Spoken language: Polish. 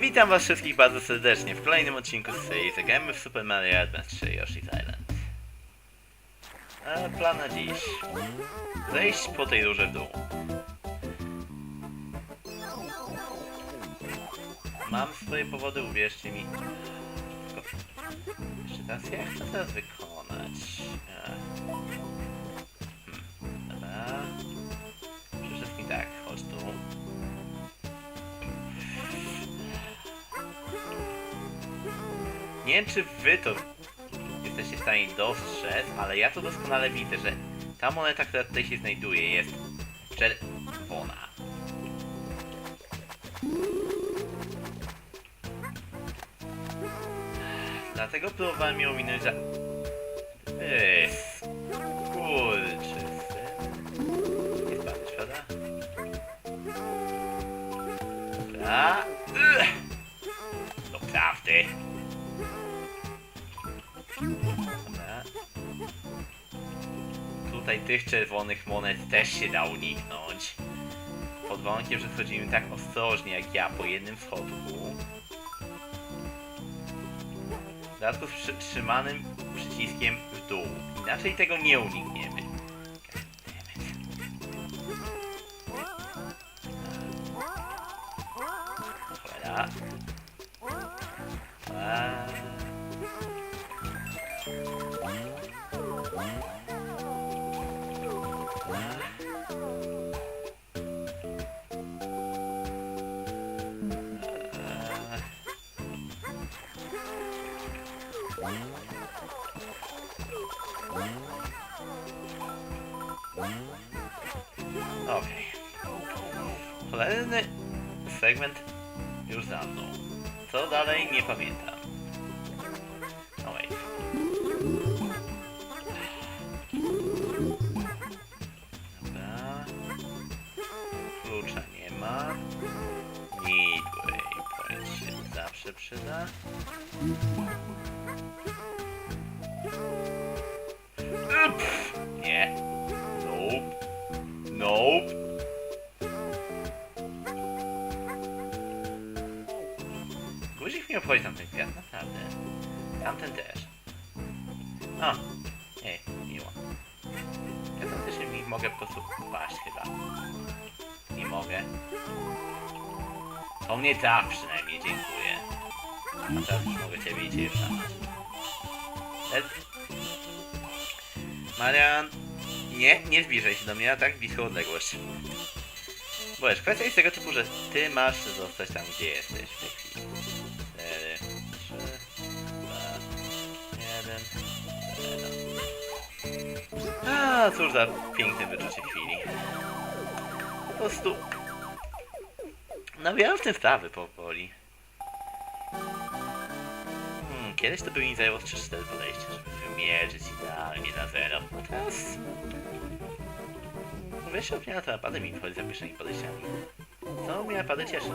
Witam was wszystkich bardzo serdecznie w kolejnym odcinku z serii Zagrajmy w Super Mario Advance 3 Yoshi's Island. A plan na dziś. Zejść po tej rurze w dół. Mam swoje powody, uwierzcie mi. Tylko... Jeszcze teraz, jak chcę teraz wykonać? E. Nie wiem, czy wy to jesteście w stanie dostrzec, ale ja to doskonale widzę, że ta moneta, która tutaj się znajduje, jest czerwona. Dlatego próbowałem ją minąć za... Ys, kurczę. Nie spadłeś, prawda? Dobra. Tutaj tych czerwonych monet też się da uniknąć. Pod warunkiem, że schodzimy tak ostrożnie jak ja po jednym schodku. W dodatku z przy- trzymanym przyciskiem w dół. Inaczej tego nie unikniemy. Cholera. Kolejny segment już za mną. Co dalej nie pamiętam. No wait. Dobra. Klucza nie ma. Midway point się zawsze przyda. Pff, nie. Nope. Nope. Guzik mi obchodzi tamten kwiat, naprawdę. Tamten też. O, ej, miło. Ja tam też mi mogę po prostu paść chyba. Nie mogę. To mnie da przynajmniej, dziękuję. A teraz już mogę ciebie i ciebie wstać. Marian, nie, nie zbliżaj się do mnie na tak bliską odległość. Bo wiesz, kwestia jest tego typu, że ty masz zostać tam, gdzie jesteś w tej chwili. A, cóż za piękne wyczucie chwili. Po prostu... Nabieram w tym sprawy powoli. Hmm, kiedyś to by mi zajęło 3-4 podejścia, żeby wymierzyć idealnie na zero. No teraz... Wiesz, opinia to napady mi wchodzi za pierwszymi podejściami. Co mnie napady cieszy.